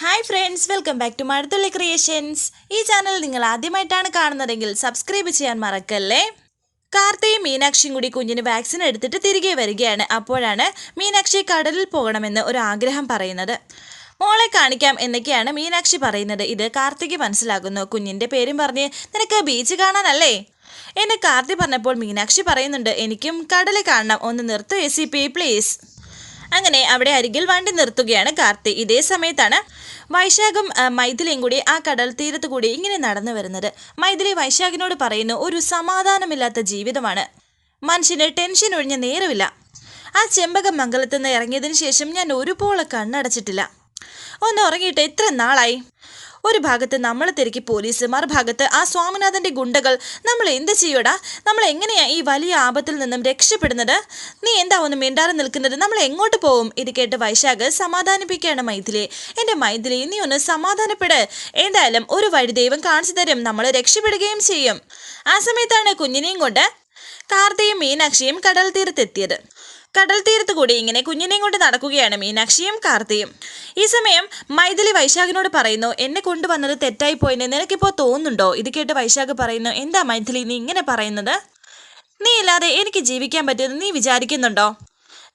Hi friends welcome back to Mazhathulli creations ഈ channel നിങ്ങൾ ആദ്യമായിട്ടാണ് കാണുന്നതെങ്കിൽ സബ്സ്ക്രൈബ് ചെയ്യാൻ മറക്കല്ലേ? കാർത്തയും മീനാക്ഷിയും കൂടി കുഞ്ഞിന് വാക്സിൻ എടുത്തിട്ട് തിരികെ വരികയാണ്. അപ്പോഴാണ് മീനാക്ഷി കടലിൽ പോകണമെന്ന് ഒരു ആഗ്രഹം പറയുന്നത്. മോളെ കാണിക്കാം എന്നൊക്കെയാണ് മീനാക്ഷി പറയുന്നത്. ഇത് കാർത്തിക്ക് മനസ്സിലാകുന്നു കുഞ്ഞിന്റെ പേരും പറഞ്ഞ് നിനക്ക് ബീച്ച് കാണാനല്ലേ? എന്നെ കാർത്തി പറഞ്ഞപ്പോൾ മീനാക്ഷി പറയുന്നുണ്ട് എനിക്കും കടൽ കാണണം. ഒന്ന് നിർത്തു എ സി പി പ്ലീസ് അങ്ങനെ അവിടെ അരികിൽ വണ്ടി നിർത്തുകയാണ് കാർത്തി. ഇതേ സമയത്താണ് വൈശാഖും മൈഥിലിയും കൂടി ആ കടൽ തീരത്ത് കൂടി ഇങ്ങനെ നടന്നു വരുന്നത്. മൈഥിലി വൈശാഖിനോട് പറയുന്നു ഒരു സമാധാനമില്ലാത്ത ജീവിതമാണ്. മനുഷ്യന് ടെൻഷൻ ഒഴിഞ്ഞ നേരമില്ല. ആ ചെമ്പകം മംഗലത്ത് നിന്ന് ഇറങ്ങിയതിന് ശേഷം ഞാൻ ഒരുപോലെ കണ്ണടച്ചിട്ടില്ല. ഒന്ന് ഉറങ്ങിയിട്ട് എത്ര നാളായി. ഒരു ഭാഗത്ത് നമ്മൾ തിരക്കി പോലീസ് മറുഭാഗത്ത് ആ സ്വാമിനാഥന്റെ ഗുണ്ടകൾ. നമ്മൾ എന്ത് ചെയ്യൂടാ? നമ്മൾ എങ്ങനെയാ ഈ വലിയ ആപത്തിൽ നിന്നും രക്ഷപ്പെടുന്നത്? നീ എന്താ ഒന്ന് മിണ്ടാതെ നിൽക്കുന്നത്? നമ്മൾ എങ്ങോട്ട് പോവും? ഇത് കേട്ട് വൈശാഖ് സമാധാനിപ്പിക്കുകയാണ് മൈഥിലി എന്റെ മൈഥിലി നീ ഒന്ന് സമാധാനപ്പെട്. എന്തായാലും ഒരു വഴി ദൈവം കാണിച്ചു തരും. നമ്മൾ രക്ഷപ്പെടുകയും ചെയ്യും. ആ സമയത്താണ് കുഞ്ഞിനെയും കൊണ്ട് കാർത്തിയും മീനാക്ഷിയും കടൽ തീരത്തെത്തിയത്. കടൽ തീരത്ത് കൂടി ഇങ്ങനെ കുഞ്ഞിനെയും കൊണ്ട് നടക്കുകയാണ് മീനാക്ഷിയും കാർത്തിയും. ഈ സമയം മൈഥിലി വൈശാഖിനോട് പറയുന്നു എന്നെ കൊണ്ടുവന്നത് തെറ്റായി പോയെന്ന് നിനക്കിപ്പോൾ തോന്നുന്നുണ്ടോ? ഇത് കേട്ട് വൈശാഖ് പറയുന്നു എന്താ മൈഥിലി നീ ഇങ്ങനെ പറയുന്നത്? നീ ഇല്ലാതെ എനിക്ക് ജീവിക്കാൻ പറ്റുമെന്ന് നീ വിചാരിക്കുന്നുണ്ടോ?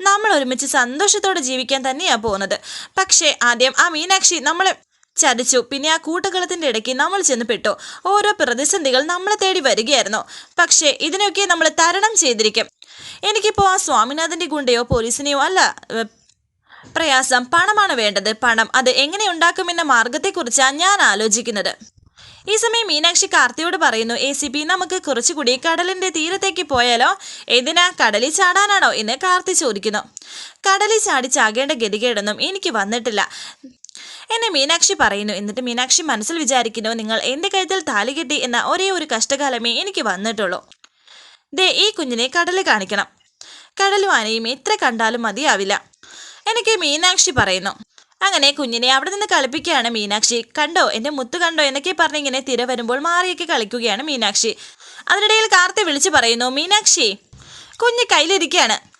നമ്മൾ ഒരുമിച്ച് സന്തോഷത്തോടെ ജീവിക്കാൻ തന്നെയാ പോകുന്നത്. പക്ഷേ ആദ്യം ആ മീനാക്ഷി നമ്മളെ ചതിച്ചു. പിന്നെ ആ കൂട്ടക്കളത്തിന്റെ ഇടയ്ക്ക് നമ്മൾ ചെന്ന് പെട്ടു. ഓരോ പ്രതിസന്ധികൾ നമ്മളെ തേടി വരികയായിരുന്നു. പക്ഷേ ഇതിനൊക്കെ നമ്മൾ തരണം ചെയ്തിരിക്കും. എനിക്കിപ്പോൾ ആ സ്വാമിനാഥന്റെ ഗുണ്ടയോ പോലീസിനെയോ അല്ല പ്രയാസം. പണമാണ് വേണ്ടത്. പണം. അത് എങ്ങനെ ഉണ്ടാക്കുമെന്ന മാർഗത്തെക്കുറിച്ചാണ് ഞാൻ ആലോചിക്കുന്നത്. ഈ സമയം മീനാക്ഷി കാർത്തിയോട് പറയുന്നു എ സി പി നമുക്ക് കുറച്ചുകൂടി കടലിന്റെ തീരത്തേക്ക് പോയാലോ? എന്തിനാ കടലിൽ ചാടാനാണോ? എന്ന് കാർത്തി ചോദിക്കുന്നു. കടലിൽ ചാടി ചാകേണ്ട ഗതികേടൊന്നും എനിക്ക് വന്നിട്ടില്ല. എന്നെ മീനാക്ഷി പറയുന്നു. എന്നിട്ട് മീനാക്ഷി മനസ്സിൽ വിചാരിക്കുന്നു നിങ്ങൾ എന്റെ കഴുത്തിൽ താലി കെട്ടി എന്ന ഒരേ ഒരു കഷ്ടകാലമേ എനിക്ക് വന്നിട്ടുള്ളൂ. ദേ ഈ കുഞ്ഞിനെ കടൽ കാണിക്കണം. കടലും ആനയും എത്ര കണ്ടാലും മതിയാവില്ല. എനിക്ക് മീനാക്ഷി പറയുന്നു. അങ്ങനെ കുഞ്ഞിനെ അവിടെ നിന്ന് കളിപ്പിക്കുകയാണ് മീനാക്ഷി. കണ്ടോ എന്റെ മുത്തു കണ്ടോ എന്നൊക്കെ പറഞ്ഞ് ഇങ്ങനെ തിര വരുമ്പോൾ മാറിയൊക്കെ കളിക്കുകയാണ് മീനാക്ഷി. അതിനിടയിൽ കാർത്തി വിളിച്ചു പറയുന്നു മീനാക്ഷി കുഞ്ഞ് കയ്യിലിരിക്കുകയാണ്.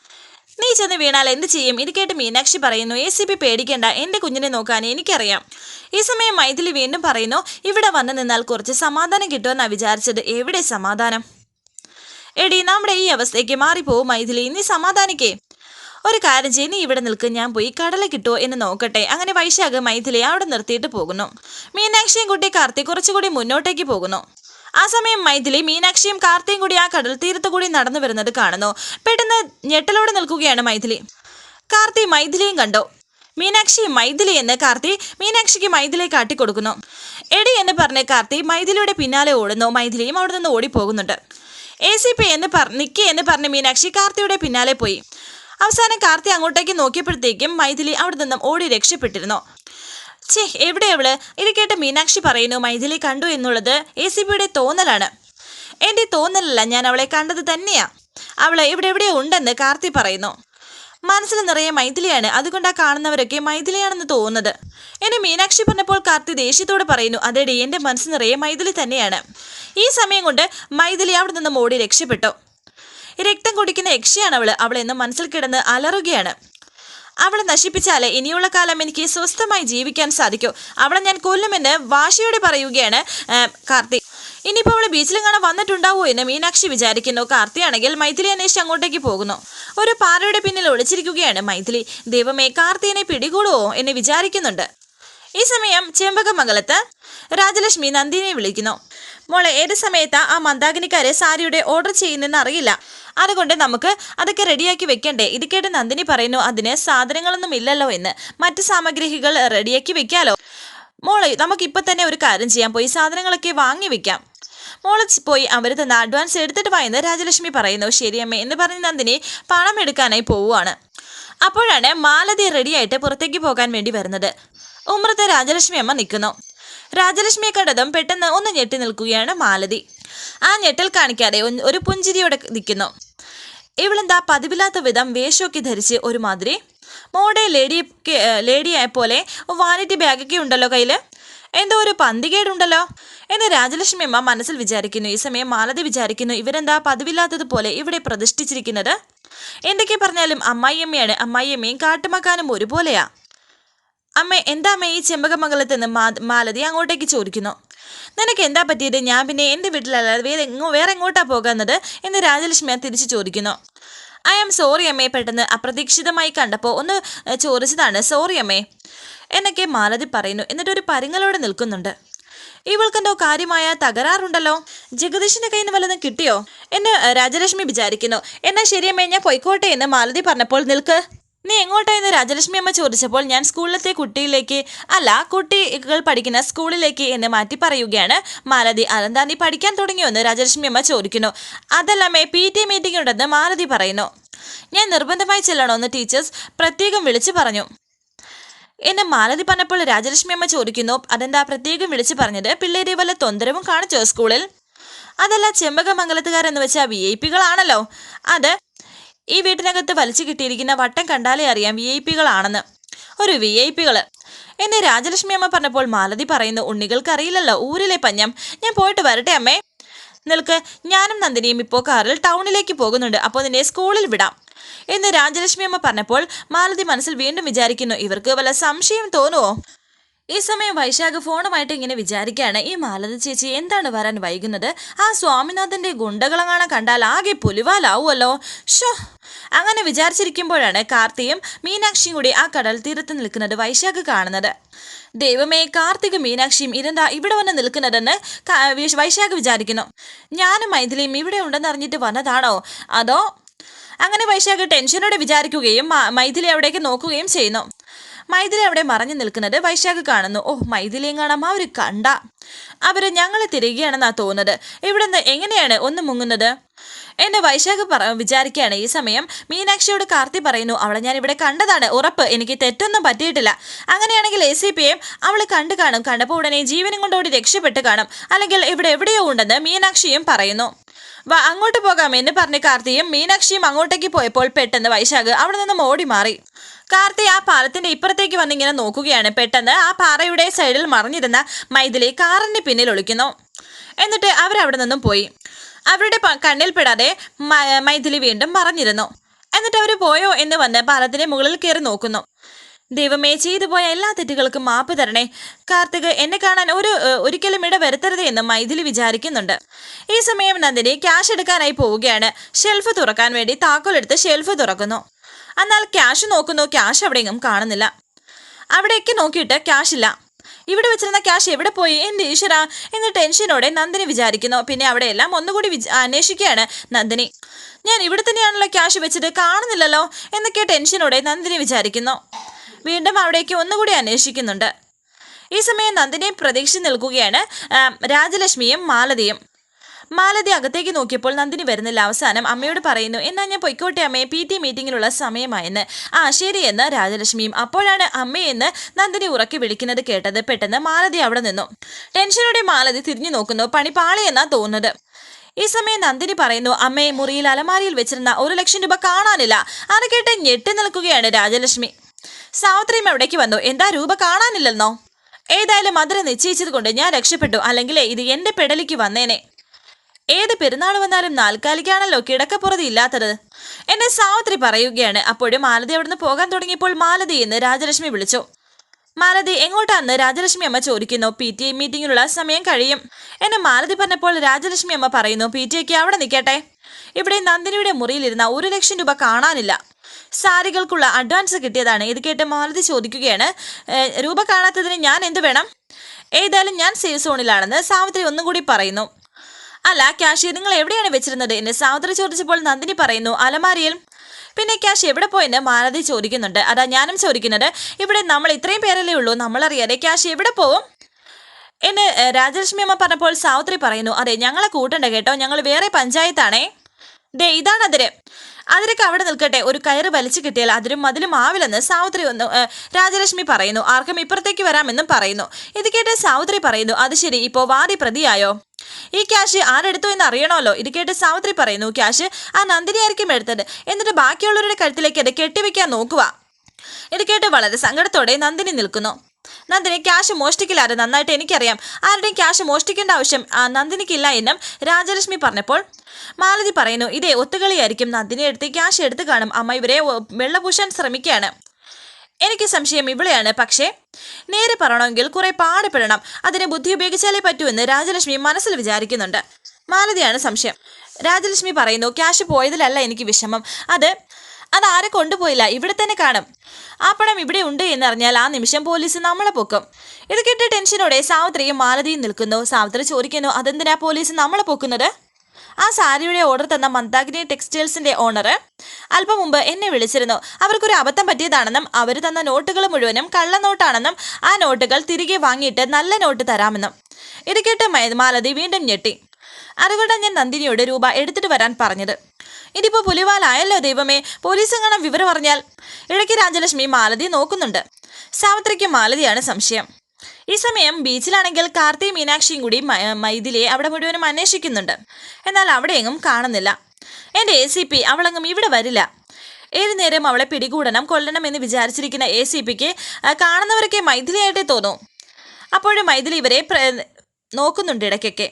നീ ചെന്ന് വീണാൽ എന്ത് ചെയ്യും? ഇത് കേട്ട് മീനാക്ഷി പറയുന്നു എ സി പി പേടിക്കേണ്ട എന്റെ കുഞ്ഞിനെ നോക്കാൻ എനിക്കറിയാം. ഈ സമയം മൈഥിലി വീണ്ടും പറയുന്നു ഇവിടെ വന്നു നിന്നാൽ കുറച്ച് സമാധാനം കിട്ടുമെന്നാണ് വിചാരിച്ചത്. എവിടെ സമാധാനം? എടി നമ്മുടെ ഈ അവസ്ഥയ്ക്ക് മാറിപ്പോവും മൈഥിലി. നീ സമാധാനിക്കേ. ഒരു കാര്യം ചെയ്യ് നീ ഇവിടെ നിൽക്ക്. ഞാൻ പോയി കടല കിട്ടുമോ എന്ന് നോക്കട്ടെ. അങ്ങനെ വൈശാഖ് മൈഥിലി അവിടെ നിർത്തിയിട്ട് പോകുന്നു. മീനാക്ഷിയും കുട്ടി കാർത്തി കുറച്ചുകൂടി മുന്നോട്ടേക്ക് പോകുന്നു. ആ സമയം മൈഥിലി മീനാക്ഷിയും കാർത്തിയും കൂടി ആ കടൽ തീരത്ത് കൂടി നടന്നു വരുന്നത് കാണുന്നു. പെട്ടെന്ന് ഞെട്ടലോടെ നിൽക്കുകയാണ് മൈഥിലി. കാർത്തി മൈഥിലിയും കണ്ടോ? മീനാക്ഷി മൈഥിലി എന്ന് കാർത്തി മീനാക്ഷിക്ക് മൈഥിലിയെ കാട്ടിക്കൊടുക്കുന്നു. എടി എന്ന് പറഞ്ഞ് കാർത്തി മൈഥിലിയുടെ പിന്നാലെ ഓടുന്നു. മൈഥിലിയും അവിടെ നിന്ന് ഓടിപ്പോകുന്നുണ്ട്. എ സി പി എന്ന് പറ നിക്കി എന്ന് പറഞ്ഞ് മീനാക്ഷി കാർത്തിയുടെ പിന്നാലെ പോയി. അവസാനം കാർത്തി അങ്ങോട്ടേക്ക് നോക്കിയപ്പോഴത്തേക്കും മൈഥിലി അവിടെ നിന്നും ഓടി രക്ഷപ്പെട്ടിരുന്നു. ഛേ എവിടെ അവൾ? ഇത് കേട്ട് മീനാക്ഷി പറയുന്നു മൈഥിലി കണ്ടു എന്നുള്ളത് എ സി പിയുടെ തോന്നലാണ്. എന്റെ തോന്നലല്ല ഞാൻ അവളെ കണ്ടത് തന്നെയാ. അവൾ ഇവിടെ എവിടെയോ ഉണ്ടെന്ന് കാർത്തി പറയുന്നു. മനസ്സിൽ നിറയെ മൈഥിലിയാണ്. അതുകൊണ്ട് ആ കാണുന്നവരൊക്കെ മൈഥിലിയാണെന്ന് തോന്നുന്നത്. എന്നെ മീനാക്ഷി പറഞ്ഞപ്പോൾ കാർത്തി ദേഷ്യത്തോട് പറയുന്നു അതേടി എന്റെ മനസ്സ് നിറയെ മൈഥിലി തന്നെയാണ്. ഈ സമയം കൊണ്ട് മൈഥിലി അവിടെ നിന്ന് മോടി രക്ഷപ്പെട്ടു. രക്തം കുടിക്കുന്ന യക്ഷിയാണ് അവൾ. അവൾ എന്ന് മനസ്സിൽ കിടന്ന് അലറുകയാണ്. അവളെ നശിപ്പിച്ചാലേ ഇനിയുള്ള കാലം എനിക്ക് സ്വസ്ഥമായി ജീവിക്കാൻ സാധിക്കൂ. അവളെ ഞാൻ കൊല്ലുമെന്ന് വാശിയോടെ പറയുകയാണ് കാർത്തിക് കാർത്തി. ഇനിയിപ്പോൾ അവളെ ബീച്ചിലും കാണാൻ വന്നിട്ടുണ്ടാവോ എന്ന് മീനാക്ഷി വിചാരിക്കുന്നു. കാർത്തിയാണെങ്കിൽ മൈഥിലി അന്വേഷിച്ച് അങ്ങോട്ടേക്ക് പോകുന്നു. ഒരു പാറയുടെ പിന്നിൽ ഒളിച്ചിരിക്കുകയാണ് മൈഥിലി. ദൈവമേ കാർത്തിയനെ പിടികൂടുവോ എന്ന് വിചാരിക്കുന്നുണ്ട്. ഈ സമയം ചെമ്പകമംഗലത്ത് രാജലക്ഷ്മി നന്ദിനെ വിളിക്കുന്നു. മോളെ ഏത് സമയത്താ ആ മന്ദാകിനിക്കാരെ സാരിയുടെ ഓർഡർ ചെയ്യുന്നെന്ന് അറിയില്ല. അതുകൊണ്ട് നമുക്ക് അതൊക്കെ റെഡിയാക്കി വെക്കണ്ടേ? ഇത് കേട്ട് നന്ദിനി പറയുന്നു അതിന് സാധനങ്ങളൊന്നും ഇല്ലല്ലോ എന്ന്. മറ്റു സാമഗ്രികൾ റെഡിയാക്കി വെക്കാലോ? മോളെ നമുക്ക് ഇപ്പൊ തന്നെ ഒരു കാര്യം ചെയ്യാം. പോയി സാധനങ്ങളൊക്കെ വാങ്ങി വെക്കാം. മോൾ പോയി അവർ തന്ന അഡ്വാൻസ് എടുത്തിട്ട് വായെന്ന് രാജലക്ഷ്മി പറയുന്നു. ശരിയമ്മേ എന്ന് പറഞ്ഞ് നന്ദിനി പണം എടുക്കാനായി പോവുകയാണ് അപ്പോഴാണ് മാലതി റെഡിയായിട്ട് പുറത്തേക്ക് പോകാൻ വേണ്ടി വരുന്നത്. ഉമ്രത്തെ രാജലക്ഷ്മി അമ്മ നിൽക്കുന്നു. രാജലക്ഷ്മിയെ കണ്ടതും പെട്ടെന്ന് ഒന്ന് ഞെട്ടി നിൽക്കുകയാണ് മാലതി. ആ ഞെട്ടൽ കാണിക്കാതെ ഒരു പുഞ്ചിരിയോടെ നിൽക്കുന്നു. ഇവളെന്താ പതിവില്ലാത്ത വിധം വേഷമൊക്കെ ധരിച്ച് ഒരുമാതിരി? മോഡേ ലേഡി ലേഡിയായ പോലെ വാനിറ്റി ബാഗൊക്കെ ഉണ്ടല്ലോ കയ്യിൽ എന്തോ ഒരു പന്തികേടുണ്ടല്ലോ? എന്ന് രാജലക്ഷ്മി അമ്മ മനസ്സിൽ വിചാരിക്കുന്നു. ഈ സമയം മാലതി വിചാരിക്കുന്നു ഇവരെന്താ പതിവില്ലാത്തതുപോലെ ഇവിടെ പ്രതിഷ്ഠിച്ചിരിക്കുന്നത് എന്തൊക്കെ പറഞ്ഞാലും അമ്മായിയമ്മയാണ് അമ്മായിയമ്മയും കാട്ടുമക്കാനും ഒരുപോലെയാ. അമ്മ എന്താ അമ്മ ഈ ചെമ്പകമംഗലത്ത് നിന്ന് മാലതി അങ്ങോട്ടേക്ക് ചോദിക്കുന്നു? നിനക്ക് എന്താ പറ്റിയത്? ഞാൻ പിന്നെ എന്റെ വീട്ടിലല്ലാതെ വേറെ എങ്ങോ വേറെ എങ്ങോട്ടാ പോകുന്നത് എന്ന് രാജലക്ഷ്മി തിരിച്ചു ചോദിക്കുന്നു. ഐ ആം സോറി അമ്മേ പെട്ടെന്ന് അപ്രതീക്ഷിതമായി കണ്ടപ്പോൾ ഒന്ന് ചോദിച്ചതാണ് സോറി അമ്മേ എന്നൊക്കെ മാലതി പറയുന്നു. എന്നിട്ട് ഒരു പരിങ്ങലോടെ നിൽക്കുന്നുണ്ട്. ഇവൾക്കെന്തോ കാര്യമായ തകരാറുണ്ടല്ലോ? ജഗദീഷിന്റെ കയ്യിൽ നിന്ന് വല്ലതും കിട്ടിയോ? എന്ന് രാജലക്ഷ്മി വിചാരിക്കുന്നു. എന്നാ ശരിയമ്മേ ഞാൻ പൊയ്ക്കോട്ടെ എന്ന് മാലതി പറഞ്ഞപ്പോൾ നിൽക്ക്. നീ എങ്ങോട്ടാണ് എന്ന് രാജലക്ഷ്മി അമ്മ ചോദിച്ചപ്പോൾ ഞാൻ സ്കൂളിലത്തെ കുട്ടിയിലേക്ക് അല്ല കുട്ടികൾ പഠിക്കുന്ന സ്കൂളിലേക്ക് എന്ന് മാറ്റി പറയുകയാണ്. മാലതി അതെന്താ നീ പഠിക്കാൻ തുടങ്ങിയോ? എന്ന് രാജലക്ഷ്മി അമ്മ ചോദിക്കുന്നു. അതല്ലമ്മേ പി ടി മീറ്റിംഗ് ഉണ്ടെന്ന് മാലതി പറയുന്നു. ഞാൻ നിർബന്ധമായി ചെല്ലണമെന്ന് ടീച്ചേഴ്സ് പ്രത്യേകം വിളിച്ചു പറഞ്ഞു. എന്നെ മാലതി പറഞ്ഞപ്പോൾ രാജലക്ഷ്മി അമ്മ ചോദിക്കുന്നു അതെന്താ പ്രത്യേകം വിളിച്ചു പറഞ്ഞത്? പിള്ളേരെ വല്ല തൊന്തരവും കാണിച്ചോ സ്കൂളിൽ? അതല്ല ചെമ്പകമംഗലത്തുകാരെന്ന് വെച്ചാൽ വി ഐ പികളാണല്ലോ. അത് ഈ വീട്ടിനകത്ത് വലിച്ചു കിട്ടിയിരിക്കുന്ന വട്ടം കണ്ടാലേ അറിയാം വി ഐ പികളാണെന്ന് ഒരു വി ഐ പികൾ എന്നെ രാജലക്ഷ്മി അമ്മ പറഞ്ഞപ്പോൾ മാലതി പറയുന്നു ഉണ്ണികൾക്ക് അറിയില്ലല്ലോ ഊരിലെ പഞ്ഞം. ഞാൻ പോയിട്ട് വരട്ടെ അമ്മേ. നിൽക്ക് ഞാനും നന്ദിനിയും ഇപ്പോൾ കാറിൽ ടൗണിലേക്ക് പോകുന്നുണ്ട് അപ്പോൾ നിന്നെ സ്കൂളിൽ വിടാം. എന്ന് രാജലക്ഷ്മി അമ്മ പറഞ്ഞപ്പോൾ മാലതി മനസ്സിൽ വീണ്ടും വിചാരിക്കുന്നു ഇവർക്ക് വല്ല സംശയം തോന്നുവോ? ഈ സമയം വൈശാഖ് ഫോണുമായിട്ട് ഇങ്ങനെ വിചാരിക്കുകയാണ് ഈ മാലതി ചേച്ചി എന്താണ് വരാൻ വൈകുന്നത്? ആ സ്വാമിനാഥന്റെ ഗുണ്ടകളങ്ങാണെ കണ്ടാൽ ആകെ പുലിവാലാവുമല്ലോ. ഷോ അങ്ങനെ വിചാരിച്ചിരിക്കുമ്പോഴാണ് കാർത്തിയും മീനാക്ഷിയും കൂടി ആ കടൽ തീരത്ത് നിൽക്കുന്നത് വൈശാഖ് കാണുന്നത്. ദൈവമേ കാർത്തിക മീനാക്ഷിയും ഇതെന്താ ഇവിടെ വന്ന് നിൽക്കുന്നതെന്ന് വൈശാഖ് വിചാരിക്കുന്നു. ഞാനും മൈഥിലിയും ഇവിടെ ഉണ്ടെന്ന് അറിഞ്ഞിട്ട് വന്നതാണോ? അതോ അങ്ങനെ വൈശാഖ് ടെൻഷനോടെ വിചാരിക്കുകയും മൈഥിലി അവിടേക്ക് നോക്കുകയും ചെയ്യുന്നു. മൈഥിലി അവിടെ മറഞ്ഞു നിൽക്കുന്നത് വൈശാഖ് കാണുന്നു. ഓ മൈഥിലിയും കാണാം. അവർ കണ്ട. അവർ ഞങ്ങളെ തിരികെയാണെന്നാ തോന്നുന്നത്. ഇവിടെ നിന്ന് എങ്ങനെയാണ് ഒന്ന് മുങ്ങുന്നത്? എന്നെ വൈശാഖ് പറ വിചാരിക്കുകയാണ്. ഈ സമയം മീനാക്ഷിയോട് കാർത്തി പറയുന്നു അവളെ ഞാൻ ഇവിടെ കണ്ടതാണ്. ഉറപ്പ് എനിക്ക് തെറ്റൊന്നും പറ്റിയിട്ടില്ല. അങ്ങനെയാണെങ്കിൽ എ സി പിയെയും അവൾ കണ്ടു കാണും. കണ്ടപ്പോൾ ഉടനെ ജീവനും കൊണ്ടോടി രക്ഷപ്പെട്ട് കാണും. അല്ലെങ്കിൽ ഇവിടെ എവിടെയോ ഉണ്ടെന്ന് മീനാക്ഷിയും പറയുന്നു. വാ അങ്ങോട്ട് പോകാം എന്ന് പറഞ്ഞ് കാർത്തിയും മീനാക്ഷിയും അങ്ങോട്ടേക്ക് പോയപ്പോൾ പെട്ടെന്ന് വൈശാഖ് അവിടെ നിന്നും ഓടി മാറി. കാർത്തി ആ പാലത്തിന്റെ ഇപ്പുറത്തേക്ക് വന്നിങ്ങനെ നോക്കുകയാണ്. പെട്ടെന്ന് ആ പാറയുടെ സൈഡിൽ മറിഞ്ഞിരുന്ന മൈഥിലി കാറിന്റെ പിന്നിൽ ഒളിക്കുന്നു. എന്നിട്ട് അവരവിടെ നിന്നും പോയി. അവരുടെ കണ്ണിൽപ്പെടാതെ മൈഥിലി വീണ്ടും മറഞ്ഞിരുന്നു. എന്നിട്ട് അവർ പോയോ എന്ന് വന്ന് പാലത്തിന്റെ മുകളിൽ കയറി നോക്കുന്നു. ദൈവമേ ചെയ്തു പോയ എല്ലാ തെറ്റുകൾക്കും മാപ്പ് തരണേ. കാർത്തിക് എന്നെ കാണാൻ ഒരു ഒരിക്കലും ഇട വരുത്തരുത് എന്ന് മൈഥിലി വിചാരിക്കുന്നുണ്ട്. ഈ സമയം നന്ദിനി ക്യാഷ് എടുക്കാനായി പോവുകയാണ്. ഷെൽഫ് തുറക്കാൻ വേണ്ടി താക്കോലെടുത്ത് ഷെൽഫ് തുറക്കുന്നു. എന്നാൽ ക്യാഷ് നോക്കുന്നു ക്യാഷ് അവിടെയെങ്ങും കാണുന്നില്ല. അവിടേക്ക് നോക്കിയിട്ട് ക്യാഷ് ഇല്ല ഇവിടെ വെച്ചിരുന്ന ക്യാഷ് എവിടെ പോയി? എന്ത് ഈശ്വര? എന്ന് ടെൻഷനോടെ നന്ദിനി വിചാരിക്കുന്നു. പിന്നെ അവിടെ എല്ലാം ഒന്നുകൂടി അന്വേഷിക്കുകയാണ് നന്ദിനി. ഞാൻ ഇവിടെ തന്നെയാണല്ലോ ക്യാഷ് വെച്ചത് കാണുന്നില്ലല്ലോ എന്നൊക്കെ ടെൻഷനോടെ നന്ദിനി വിചാരിക്കുന്നു. വീണ്ടും അവിടേക്ക് ഒന്നുകൂടി അന്വേഷിക്കുന്നുണ്ട്. ഈ സമയം നന്ദിനിയെ പ്രതീക്ഷിച്ച് നിൽക്കുകയാണ് രാജലക്ഷ്മിയും മാലതിയും. മാലതി അകത്തേക്ക് നോക്കിയപ്പോൾ നന്ദിനി വരുന്നില്ല. അവസാനം അമ്മയോട് പറയുന്നു എന്നാ ഞാൻ പൊയ്ക്കോട്ടെ അമ്മയെ പി ടി മീറ്റിങ്ങിനുള്ള സമയമായെന്ന് ആ ശരിയെന്ന് രാജലക്ഷ്മിയും അപ്പോഴാണ് അമ്മയെന്ന് നന്ദിനി ഉറക്കി വിളിക്കുന്നത് കേട്ടത്. പെട്ടെന്ന് മാലതി അവിടെ നിന്നു. ടെൻഷനോടെ മാലതി തിരിഞ്ഞു നോക്കുന്നു. പണി പാളിയെന്നാ തോന്നുന്നത്. ഈ സമയം നന്ദിനി പറയുന്നു അമ്മയെ മുറിയിൽ അലമാരിയിൽ വെച്ചിരുന്ന ഒരു ലക്ഷം രൂപ കാണാനില്ല. അത് കേട്ട് ഞെട്ടി നിൽക്കുകയാണ് രാജലക്ഷ്മി. സാവിത്രിയും എവിടേക്ക് വന്നു. എന്താ രൂപ കാണാനില്ലെന്നോ? ഏതായാലും മധുര നിശ്ചയിച്ചത് കൊണ്ട് ഞാൻ രക്ഷപ്പെട്ടു. അല്ലെങ്കിൽ ഇത് എന്റെ പെടലിക്ക് വന്നേനെ. ഏത് പെരുന്നാൾ വന്നാലും നാൽക്കാലിക്കാണല്ലോ കിടക്കപ്പുറത് ഇല്ലാത്തത്? എന്നെ സാവിത്രി പറയുകയാണ്. അപ്പോഴും മാലതി അവിടുന്ന് പോകാൻ തുടങ്ങിയപ്പോൾ മാലതി എന്ന് രാജലക്ഷ്മി വിളിച്ചു. മാലതി എങ്ങോട്ടാന്ന് രാജലക്ഷ്മി അമ്മ ചോദിക്കുന്നു. പി ടി ഐ മീറ്റിങ്ങിനുള്ള സമയം കഴിയും. എന്നെ മാലതി പറഞ്ഞപ്പോൾ രാജലക്ഷ്മി അമ്മ പറയുന്നു പി ടി ഐക്ക് അവിടെ നിൽക്കട്ടെ. ഇവിടെ നന്ദിനിയുടെ മുറിയിലിരുന്ന ഒരു ലക്ഷം രൂപ കാണാനില്ല. സാരികൾക്കുള്ള അഡ്വാൻസ് കിട്ടിയതാണ്. ഇത് കേട്ട് മാലതി ചോദിക്കുകയാണ് "ഏ, രൂപ കാണാത്തതിന് ഞാൻ എന്ത് വേണം? ഏതായാലും ഞാൻ സേഫ് സോണിലാണെന്ന് സാവിത്രി ഒന്നും കൂടി പറയുന്നു. അല്ല ക്യാഷ് നിങ്ങൾ എവിടെയാണ് വെച്ചിരുന്നത് എന്ന് സാവിത്രി ചോദിച്ചപ്പോൾ നന്ദിനി പറയുന്നു അലമാരിയിൽ. പിന്നെ ക്യാഷ് എവിടെ പോയെന്ന് മാലതി ചോദിക്കുന്നുണ്ട്. അതാ ഞാനും ചോദിക്കുന്നത് ഇവിടെ നമ്മൾ ഇത്രയും പേരല്ലേ ഉള്ളൂ നമ്മളറിയാതെ ക്യാഷ് എവിടെ പോവും? എന്ന് രാജലക്ഷ്മി അമ്മ പറഞ്ഞപ്പോൾ സാവിത്രി പറയുന്നു അതെ ഞങ്ങളെ കൂട്ടണ്ട കേട്ടോ ഞങ്ങൾ വേറെ പഞ്ചായത്താണേ. ദേ ഇതാണ് അതിര്. അതിരൊക്കെ അവിടെ നിൽക്കട്ടെ. ഒരു കയറ് വലിച്ചു കിട്ടിയാൽ അതിരും മതിലും ആവില്ലെന്ന് സാവിത്രി ഒന്ന് രാജലക്ഷ്മി പറയുന്നു. ആർക്കും ഇപ്പുറത്തേക്ക് വരാമെന്നും പറയുന്നു. ഇത് കേട്ട് സാവിത്രി പറയുന്നു അത് ശരി. ഇപ്പോൾ വാദി പ്രതിയായോ? ഈ ക്യാഷ് ആരെടുത്തു എന്ന് അറിയണമല്ലോ. ഇത് കേട്ട് സാവിത്രി പറയുന്നു ക്യാഷ് ആ നന്ദിനി ആയിരിക്കും എടുത്തത്. എന്നിട്ട് ബാക്കിയുള്ളവരുടെ കഴുത്തിലേക്ക് അത് കെട്ടിവെക്കാൻ നോക്കുക. ഇത് കേട്ട് വളരെ സങ്കടത്തോടെ നന്ദിനി നിൽക്കുന്നു. നന്ദിനി ക്യാഷ് മോഷ്ടിക്കില്ലാതെ നന്നായിട്ട് എനിക്കറിയാം. ആരുടെയും ക്യാഷ് മോഷ്ടിക്കേണ്ട ആവശ്യം നന്ദിനിക്കില്ല എന്നും രാജലക്ഷ്മി പറഞ്ഞപ്പോൾ മാലതി പറയുന്നു ഇതേ ഒത്തുകളിയായിരിക്കും. നന്ദിനി എടുത്ത് ക്യാഷ് എടുത്ത് കാണും. അമ്മ ഇവരെ വെള്ളപൂശാൻ ശ്രമിക്കുകയാണ്. എനിക്ക് സംശയം ഇവിടെയാണ്. പക്ഷേ നേരെ പറയണമെങ്കിൽ കുറെ പാടുപെടണം. അതിനെ ബുദ്ധി ഉപയോഗിച്ചാലേ പറ്റൂ എന്ന് രാജലക്ഷ്മി മനസ്സിൽ വിചാരിക്കുന്നുണ്ട്. മാലതിയാണ് സംശയം. രാജലക്ഷ്മി പറയുന്നു ക്യാഷ് പോയതിലല്ല എനിക്ക് വിഷമം. അത് അത് ആരെ കൊണ്ടുപോയില്ല? ഇവിടെ തന്നെ കാണും. ആ പണം ഇവിടെ ഉണ്ട് എന്നറിഞ്ഞാൽ ആ നിമിഷം പോലീസ് നമ്മളെ പൊക്കും. ഇത് കേട്ട ടെൻഷനോടെ സാവിത്രിയും മാലതിയും നിൽക്കുന്നു. സാവിത്രി ചോദിക്കുന്നു അതെന്തിനാ പോലീസ് നമ്മളെ പൊക്കുന്നത്? ആ സാരിയുടെ ഓർഡർ തന്ന മന്ദാഗിനി ടെക്സ്റ്റൈൽസിന്റെ ഓണർ അല്പം മുമ്പ് എന്നെ വിളിച്ചിരുന്നു. അവർക്കൊരു അബദ്ധം പറ്റിയതാണെന്നും അവർ തന്ന നോട്ടുകൾ മുഴുവനും കള്ള നോട്ടാണെന്നും ആ നോട്ടുകൾ തിരികെ വാങ്ങിയിട്ട് നല്ല നോട്ട് തരാമെന്നും. ഇത് കേട്ട് മാലതി വീണ്ടും ഞെട്ടി. അതുകൊണ്ടാണ് ഞാൻ നന്ദിനിയോട് രൂപ എടുത്തിട്ട് വരാൻ പറഞ്ഞത്. ഇതിപ്പോൾ പുലിവാലായല്ലോ ദൈവമേ. പോലീസ് എങ്ങനെ വിവരം അറിഞ്ഞാൽ ഇടയ്ക്ക് രാജലക്ഷ്മി മാലതി നോക്കുന്നുണ്ട്. സാവിത്രിക്ക് മാലതിയാണ് സംശയം. ഈ സമയം ബീച്ചിലാണെങ്കിൽ കാർത്തി മീനാക്ഷിയും കൂടി മൈഥിലിയെ അവിടെ മുഴുവനും അന്വേഷിക്കുന്നുണ്ട്. എന്നാൽ അവിടെയെങ്ങും കാണുന്നില്ല. എന്റെ എ സി പി അവളെങ്ങും ഇവിടെ വരില്ല. ഏതു നേരം അവളെ പിടികൂടണം കൊല്ലണം എന്ന് വിചാരിച്ചിരിക്കുന്ന എ സി പിക്ക് കാണുന്നവരൊക്കെ മൈഥിലിയായിട്ടേ തോന്നും. അപ്പോഴും മൈഥിലി ഇവരെ നോക്കുന്നുണ്ട് ഇടയ്ക്കൊക്കെ.